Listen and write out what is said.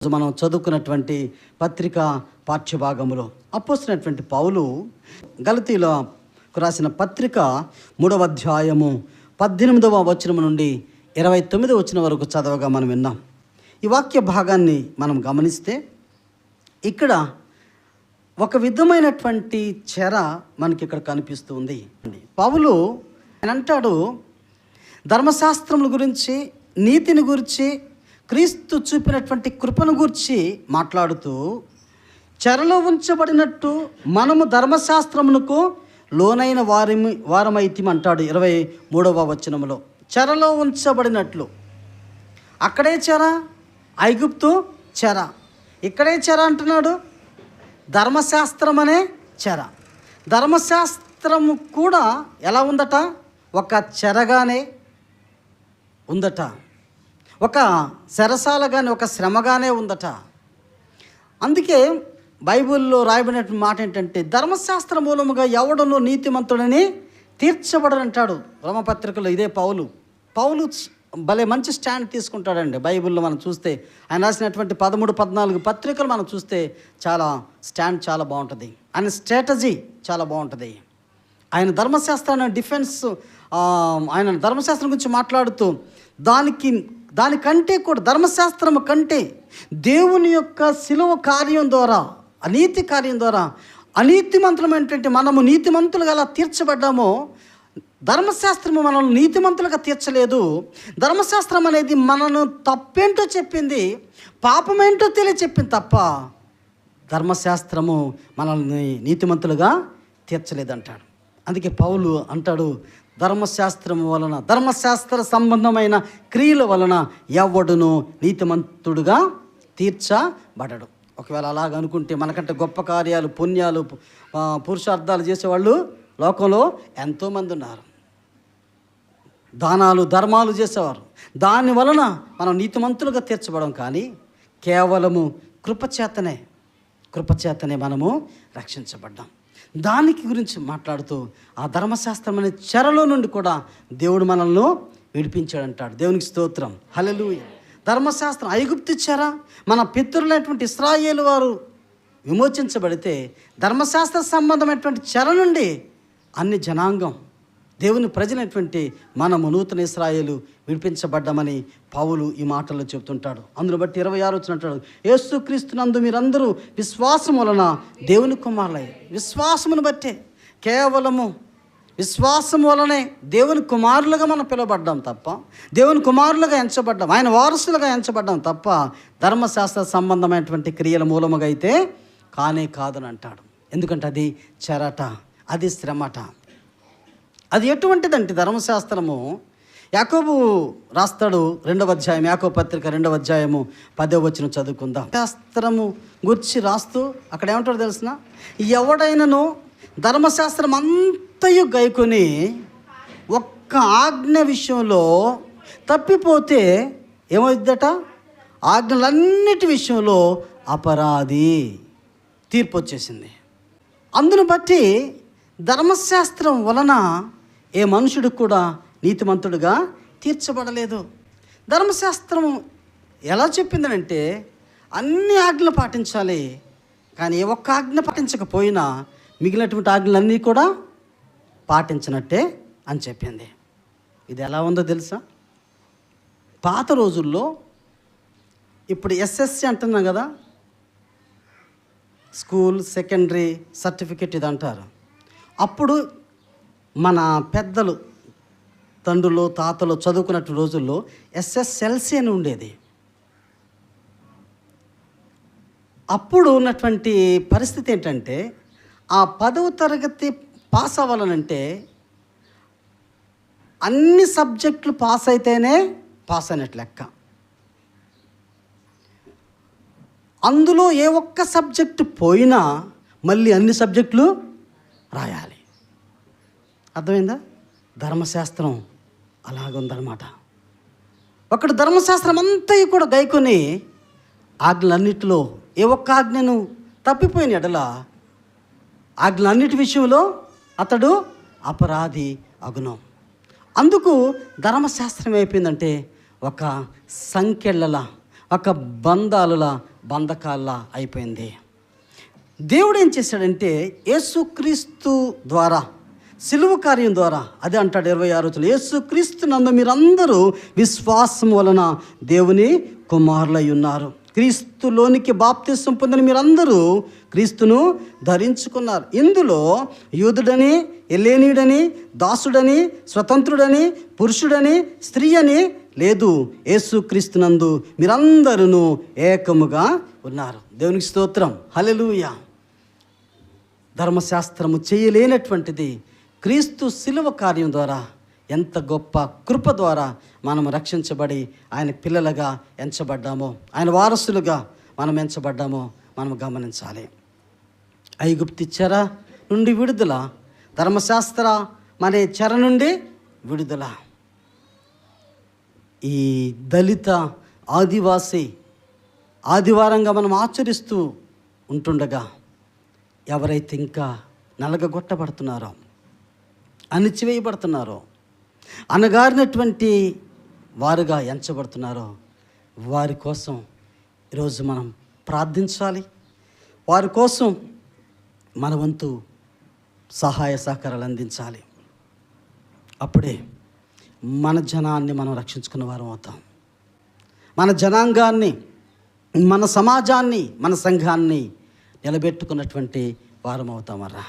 మనం చదువుకున్నటువంటి పత్రిక పాఠ్యభాగంలో అప్పొస్తున్నటువంటి పౌలు గలతీలో రాసిన పత్రిక మూడవ అధ్యాయము పద్దెనిమిదవ వచనం నుండి ఇరవై తొమ్మిది వచ్చిన వరకు చదవగా మనం విన్నాం. ఈ వాక్య భాగాన్ని మనం గమనిస్తే ఇక్కడ ఒక విధమైనటువంటి చెర మనకి ఇక్కడ కనిపిస్తుంది పౌలు ఆయన అంటాడు ధర్మశాస్త్రముల గురించి నీతిని గురించి క్రీస్తు చూపినటువంటి కృపను గూర్చి మాట్లాడుతూ చెరలో ఉంచబడినట్టు మనము ధర్మశాస్త్రమునకు లోనైన వారి వారమైతి అంటాడు ఇరవై మూడవ వచనములో. చెరలో ఉంచబడినట్లు. అక్కడే చెర ఐగుప్తు చెర. ఇక్కడే చెర అంటున్నాడు ధర్మశాస్త్రం అనే చెర. ధర్మశాస్త్రము కూడా ఎలా ఉందట? ఒక చెరగానే ఉందట. ఒక చెరసాలగానే ఒక శ్రమగానే ఉందట. అందుకే బైబిల్లో రాయబడిన మాట ఏంటంటే ధర్మశాస్త్ర మూలముగా ఎవడను నీతిమంతుడని తీర్చబడనంటాడు. రమపత్రికలో ఇదే పౌలు. పౌలు భలే మంచి స్టాండ్ తీసుకుంటాడండి. బైబిల్లో మనం చూస్తే ఆయన రాసినటువంటి పదమూడు పద్నాలుగు పత్రికలు మనం చూస్తే చాలా స్టాండ్ చాలా బాగుంటుంది. ఆయన స్ట్రాటజీ చాలా బాగుంటుంది. ఆయన ధర్మశాస్త్రాన్ని డిఫెన్స్ ఆయన ధర్మశాస్త్రం గురించి మాట్లాడుతూ దానికి దానికంటే కూడా ధర్మశాస్త్రం కంటే దేవుని యొక్క సిలువ కార్యం ద్వారా అనీతి కార్యం ద్వారా అనీతిమంతులమైనటువంటి మనము నీతిమంతులుగా ఎలా తీర్చబడ్డామో ధర్మశాస్త్రము మనల్ని నీతిమంతులుగా తీర్చలేదు. ధర్మశాస్త్రం అనేది మనను తప్పేంటో చెప్పింది పాపమేంటో తెలియ చెప్పింది తప్ప ధర్మశాస్త్రము మనల్ని నీతిమంతులుగా తీర్చలేదంటాడు. అందుకే పౌలు అంటాడు ధర్మశాస్త్రము వలన ధర్మశాస్త్ర సంబంధమైన క్రియల వలన ఎవడును నీతిమంతుడుగా తీర్చబడడు. ఒకవేళ అలాగ అనుకుంటే మనకంటే గొప్ప కార్యాలు పుణ్యాలు పురుషార్థాలు చేసేవాళ్ళు లోకంలో ఎంతోమంది ఉన్నారు. దానాలు ధర్మాలు చేసేవారు. దాని వలన మనం నీతిమంతులుగా తీర్చబడం కానీ కేవలము కృపచేతనే కృపచేతనే మనము రక్షించబడ్డాం. దానికి గురించి మాట్లాడుతూ ఆ ధర్మశాస్త్రం అనే చెరలో నుండి కూడా దేవుడు మనల్ని విడిపించాడంటాడు. దేవునికి స్తోత్రం. హలలుయ ధర్మశాస్త్రం ఐగుప్తి చెర మన పితరులైనటువంటి ఇస్రాయేల్ వారు విమోచించబడితే ధర్మశాస్త్ర సంబంధమైనటువంటి చెర నుండి అన్ని జనాంగం దేవుని ప్రజలైనటువంటి మనము నూతన ఇస్రాయేలు విడిపించబడ్డమని పావులు ఈ మాటల్లో చెబుతుంటాడు. అందును బట్టి ఇరవై ఆరు వచ్చినట్టు యేసు క్రీస్తునందు మీరందరూ విశ్వాసం వలన దేవుని కుమారులై. విశ్వాసమును బట్టే కేవలము విశ్వాసం వలనే దేవుని కుమారులుగా మనం పిలువబడ్డాం తప్ప దేవుని కుమారులుగా ఎంచబడ్డాం ఆయన వారసులుగా ఎంచబడ్డాం తప్ప ధర్మశాస్త్ర సంబంధమైనటువంటి క్రియల మూలముగా అయితే కానే కాదని అంటాడు ఎందుకంటే అది చెరట అది శ్రమట. అది ఎటువంటిదంటే ధర్మశాస్త్రము? యాకోబు రాస్తాడు రెండవ అధ్యాయం యాకోబు పత్రిక రెండవ అధ్యాయము పదవ వచ్చిన చదువుకుందాం. శాస్త్రము గుర్చి రాస్తూ అక్కడ ఏమంటాడు తెలిసిన? ఎవడైనను ధర్మశాస్త్రం అంతయు గైకొని ఒక్క ఆజ్ఞ విషయంలో తప్పిపోతే ఏమవుద్దట ఆజ్ఞలన్నిటి విషయంలో అపరాధి తీర్పు వచ్చేసింది. అందును బట్టి ధర్మశాస్త్రం వలన ఏ మనుషుడు కూడా నీతిమంతుడుగా తీర్చబడలేదు. ధర్మశాస్త్రం ఎలా చెప్పిందనంటే అన్ని ఆజ్ఞలు పాటించాలి కానీ ఏ ఒక్క ఆజ్ఞ పాటించకపోయినా మిగిలినటువంటి ఆజ్ఞలన్నీ కూడా పాటించినట్టే అని చెప్పింది. ఇది ఎలా ఉందో తెలుసా? పాత రోజుల్లో ఇప్పుడు ఎస్ఎస్సి అంటున్నాం కదా స్కూల్ సెకండరీ సర్టిఫికెట్ ఇది అంటారు అప్పుడు మన పెద్దలు తండ్రులు తాతలు చదువుకున్నట్టు రోజుల్లో ఎస్ఎస్ఎల్సి అని ఉండేది. అప్పుడు ఉన్నటువంటి పరిస్థితి ఏంటంటే ఆ పదవ తరగతి పాస్ అవ్వాలనంటే అన్ని సబ్జెక్టులు పాస్ అయితేనే పాస్ అయినట్టు లెక్క. అందులో ఏ ఒక్క సబ్జెక్టు పోయినా మళ్ళీ అన్ని సబ్జెక్టులు రాయాలి. అర్థమైందా? ధర్మశాస్త్రం అలాగుందనమాట ఒకడు ధర్మశాస్త్రం అంతా కూడా గైకొని ఆజ్ఞలన్నిటిలో ఏ ఒక్క ఆజ్ఞను తప్పిపోయిన ఎడల ఆజ్ఞలన్నిటి విషయంలో అతడు అపరాధి అగుణం అందుకు ధర్మశాస్త్రం అయిపోయిందంటే ఒక సంఖ్యల ఒక బంధాలులా బంధకాల్లా అయిపోయింది. దేవుడు ఏం చేశాడంటే యేసుక్రీస్తు ద్వారా సిలువ కార్యం ద్వారా. అదే అంటాడు ఇరవై ఆరు రోజులు యేసుక్రీస్తు నందు మీరందరూ విశ్వాసం వలన దేవుని కుమారులై ఉన్నారు. క్రీస్తులోనికి బాప్తిసం పొందిన మీరందరూ క్రీస్తును ధరించుకున్నారు. ఇందులో యూదుడని ఎలేనీయుడని దాసుడని స్వతంత్రుడని పురుషుడని స్త్రీ అని లేదు యేసుక్రీస్తునందు మీరందరూ ఏకముగా ఉన్నారు. దేవునికి స్తోత్రం. హల్లెలూయా. ధర్మశాస్త్రము చేయలేనటువంటిది. క్రీస్తు శిలువ కార్యం ద్వారా ఎంత గొప్ప కృప ద్వారా మనం రక్షించబడి ఆయన పిల్లలుగా ఎంచబడ్డామో ఆయన వారసులుగా మనం ఎంచబడ్డామో మనం గమనించాలి. ఐగుప్తి చెర నుండి విడుదల ధర్మశాస్త్ర మనే చెర నుండి విడుదల. ఈ దళిత ఆదివాసి ఆదివారంగా మనం ఆచరిస్తూ ఉంటుండగా ఎవరైతే ఇంకా నలగగొట్టబడుతున్నారో అణిచివేయబడుతున్నారో? అనగారినటువంటి వారుగా ఎంచబడుతున్నారో? వారి కోసం ఈరోజు మనం ప్రార్థించాలి. వారి కోసం మన వంతు సహాయ సహకారాలు అందించాలి. అప్పుడే మన జనాన్ని మనం రక్షించుకున్న వారం అవుతాం. మన జనాంగాన్ని మన సమాజాన్ని మన సంఘాన్ని నిలబెట్టుకున్నటువంటి వారం అవుతామరా